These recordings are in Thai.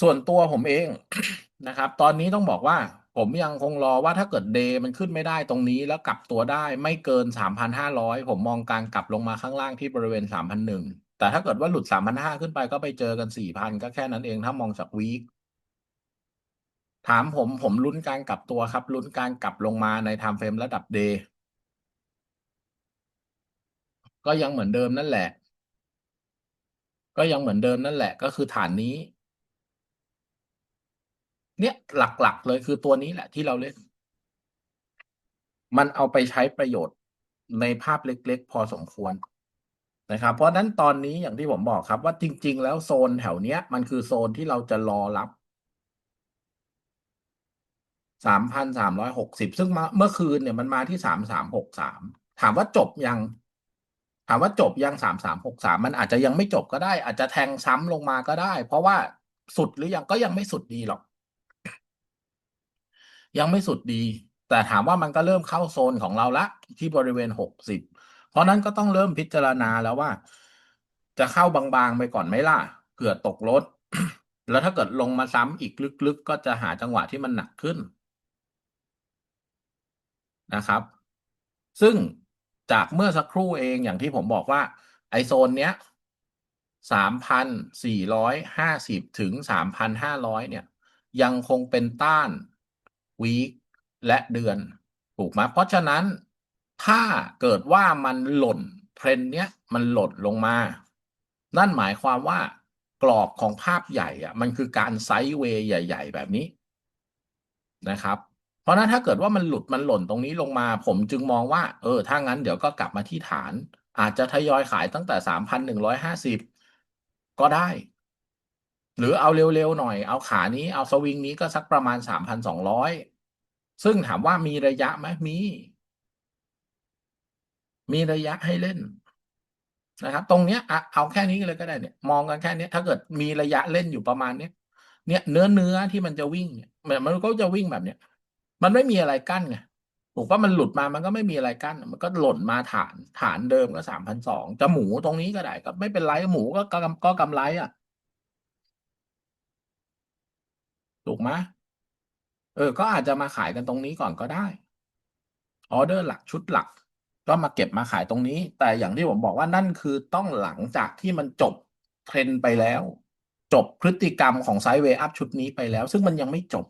ส่วนตัวผมเองนะครับ ตอนนี้ต้องบอกว่า ผมยังคงรอว่าถ้าเกิดเดย์มันขึ้นไม่ได้ตรงนี้แล้วกลับตัวได้ไม่เกิน 3,500 ผมมองการกลับลงมาข้างล่างที่บริเวณ3,100แต่ถ้าเกิดว่าหลุด 3,500 ขึ้นไปก็ไปเจอกัน 4,000 ก็แค่นั้นเองถ้ามองจากวีคถามผมผมลุ้นการกลับตัวครับลุ้นการกลับลงมาในไทม์เฟรมระดับเดย์ก็ยังเหมือนเดิมนั่นแหละ ก็ยังเหมือนเดิมนั่นแหละ ก็คือฐานนี้ เนี่ยหลักๆเลยคือตัวนี้แหละที่เราเล่น มันเอาไปใช้ประโยชน์ในภาพเล็ก ๆ พอสมควรนะครับ เพราะนั้นตอนนี้อย่างที่ผมบอกครับ ว่าจริง ๆ แล้วโซนแถวเนี้ย มันคือโซนที่เราจะรอรับสามพันสามร้อยหกสิบซึ่งเมื่อคืนเนี่ยมันมาที่สามสามหกสามถามว่าจบยัง ถามว่าจบยังสามสามหกสามมันอาจจะยังไม่จบก็ได้ อาจจะแทงซ้ำลงมาก็ได้ เพราะว่าสุดหรือยังก็ยังไม่สุดดีหรอก ยังไม่สุดดี แต่ถามว่ามันก็เริ่มเข้าโซนของเราละที่บริเวณหกสิบเพราะนั้นก็ต้องเริ่มพิจารณาแล้วว่า จะเข้าบางๆไปก่อนไหมล่ะเผื่อตกรถ แล้วถ้าเกิดลงมาซ้ำอีกลึกๆ ก็จะหาจังหวะที่มันหนักขึ้นนะครับ ซึ่งจากเมื่อสักครู่เองอย่างที่ผมบอกว่า ไอโซนเนี้ยสามพันสี่ร้อยห้าสิบถึงสามพันห้าร้อยเนี่ย ยังคงเป็นต้าน วีคและเดือน ถูกไหมเพราะฉะนั้นถ้าเกิดว่ามันหล่นเทรนเนี้ยมันหล่นลงมา นั่นหมายความว่ากรอบของภาพใหญ่อะมันคือการไซด์เวย์ใหญ่ ๆ แบบนี้นะครับ เพราะนั้นถ้าเกิดว่ามันหลุดมันหล่นตรงนี้ลงมา ผมจึงมองว่า เออ ถ้างั้นเดี๋ยวก็กลับมาที่ฐาน อาจจะทยอยขายตั้งแต่สามพันหนึ่งร้อยห้าสิบก็ได้ หรือเอาเร็วๆหน่อย เอาขานี้เอาสวิงนี้ก็สักประมาณสามพันสองร้อย ซึ่งถามว่ามีระยะไหมมี มีระยะให้เล่นนะครับ ตรงเนี้ยเอาแค่นี้เลยก็ได้เนี่ยมองกันแค่นี้ถ้าเกิดมีระยะเล่นอยู่ประมาณเนี้ยเนี่ยเนื้อเนื้อที่มันจะวิ่งเนี่ยมันก็จะวิ่งแบบเนี้ยมันไม่มีอะไรกั้นไงถูกว่ามันหลุดมามันก็ไม่มีอะไรกั้น มันก็หล่นมาฐานฐานเดิมก็สามพันสองจะหมูตรงนี้ก็ได้ก็ไม่เป็นไรหมูก็ก็ก็กำไรอะ ถูกไหม เออ ก็อาจจะมาขายกันตรงนี้ก่อนก็ได้ ออเดอร์หลักชุดหลัก ก็มาเก็บมาขายตรงนี้ แต่อย่างที่ผมบอกว่านั่นคือต้องหลังจากที่มันจบเทรนไปแล้ว จบพฤติกรรมของไซด์เวย์อัพชุดนี้ไปแล้ว ซึ่งมันยังไม่จบ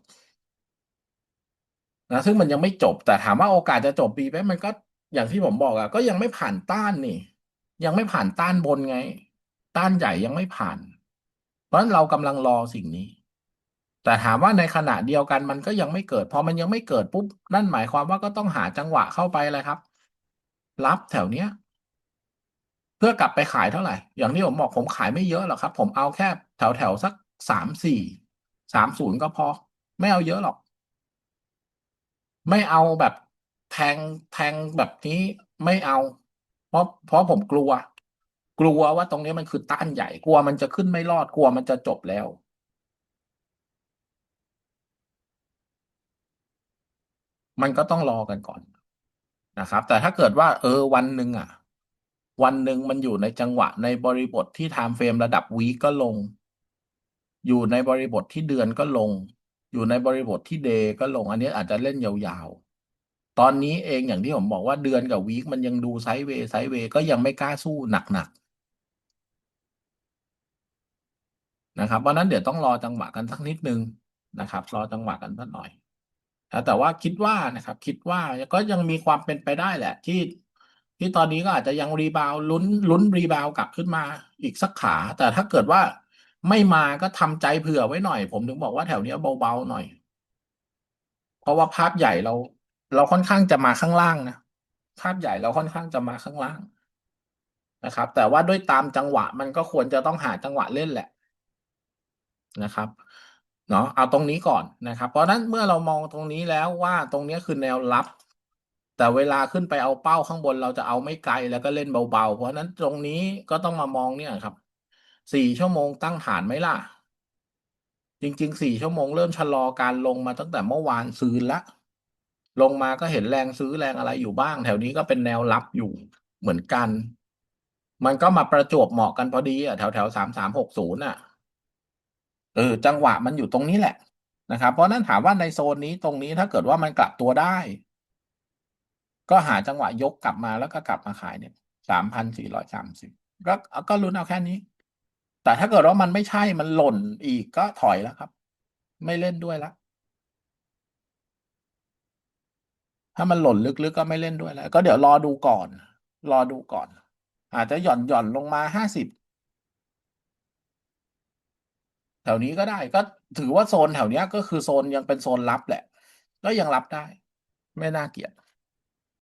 นะซึ่งมันยังไม่จบ แต่ถามว่าโอกาสจะจบปีไหมมันก็อย่างที่ผมบอกอะก็ยังไม่ผ่านต้านนี่ ยังไม่ผ่านต้านบนไง ต้านใหญ่ยังไม่ผ่าน เพราะฉะนั้นเรากำลังรอสิ่งนี้ แต่ถามว่าในขณะเดียวกันมันก็ยังไม่เกิด พอมันยังไม่เกิดปุ๊บ นั่นหมายความว่าก็ต้องหาจังหวะเข้าไปเลยครับ รับแถวเนี้ย เพื่อกลับไปขายเท่าไหร่ อย่างที่ผมบอกผมขายไม่เยอะหรอกครับ ผมเอาแค่แถวแถวสักสามสี่สามศูนย์ก็พอ ไม่เอาเยอะหรอก ไม่เอาแบบแทงแทงแบบนี้ไม่เอา เพราะเพราะผมกลัว กลัวว่าตรงนี้มันคือต้านใหญ่กลัวมันจะขึ้นไม่รอดกลัวมันจะจบแล้ว มันก็ต้องรอกันก่อนนะครับ แต่ถ้าเกิดว่า เออวันหนึ่งอะ วันหนึ่งมันอยู่ในจังหวะในบริบทที่ไทม์เฟรมระดับวีก็ลง อยู่ในบริบทที่เดือนก็ลง อยู่ในบริบทที่เดย์ก็ลง อันนี้อาจจะเล่นยาวๆ ตอนนี้เองอย่างที่ผมบอกว่าเดือนกับวีคมันยังดูไซด์เวย์ไซด์เวย์ก็ยังไม่กล้าสู้หนักๆนะครับเพราะนั้นเดี๋ยวต้องรอจังหวะกันสักนิดนึงนะครับ รอจังหวะกันสักหน่อย แต่ว่าคิดว่านะครับ คิดว่าก็ยังมีความเป็นไปได้แหละ ที่ที่ตอนนี้ก็อาจจะยังรีบาวลุ้นลุ้นรีบาวกลับขึ้นมาอีกสักขา แต่ถ้าเกิดว่าไม่มาก็ทำใจเผื่อไว้หน่อย ผมถึงบอกว่าแถวเนี้ยเบาๆหน่อย เพราะว่าภาพใหญ่เรา เราค่อนข้างจะมาข้างล่างนะภาพใหญ่เราค่อนข้างจะมาข้างล่างนะครับ แต่ว่าด้วยตามจังหวะมันก็ควรจะต้องหาจังหวะเล่นแหละนะครับ เนาะเอาตรงนี้ก่อนนะครับ เพราะนั้นเมื่อเรามองตรงนี้แล้วว่าตรงนี้คือแนวรับ แต่เวลาขึ้นไปเอาเป้าข้างบนเราจะเอาไม่ไกลแล้วก็เล่นเบาๆ เพราะนั้นตรงนี้ก็ต้องมามองเนี่ยครับสี่ชั่วโมงตั้งฐานไหมล่ะ จริงๆสี่ชั่วโมงเริ่มชะลอการลงมาตั้งแต่เมื่อวานซืนละ ลงมาก็เห็นแรงซื้อแรงอะไรอยู่บ้าง แถวนี้ก็เป็นแนวรับอยู่เหมือนกัน มันก็มาประจวบเหมาะกันพอดีอะแถวแถวสามสามหกศูนย์อะ เออจังหวะมันอยู่ตรงนี้แหละนะครับ เพราะนั้นถามว่าในโซนนี้ตรงนี้ถ้าเกิดว่ามันกลับตัวได้ ก็หาจังหวะยกกลับมาแล้วก็กลับมาขายเนี่ยสามพันสี่ร้อยสามสิบก็ก็ลุ้นเอาแค่นี้ แต่ถ้าเกิดว่ามันไม่ใช่มันหล่นอีกก็ถอยแล้วครับ ไม่เล่นด้วยแล้วถ้ามันหล่นลึกๆก็ไม่เล่นด้วยแล้ว ก็เดี๋ยวรอดูก่อน รอดูก่อน อาจจะหย่อนหย่อนลงมาห้าสิบ แถวนี้ก็ได้ก็ถือว่าโซนแถวเนี้ยก็คือโซนยังเป็นโซนรับแหละ ก็ยังรับได้ ไม่น่าเกลียด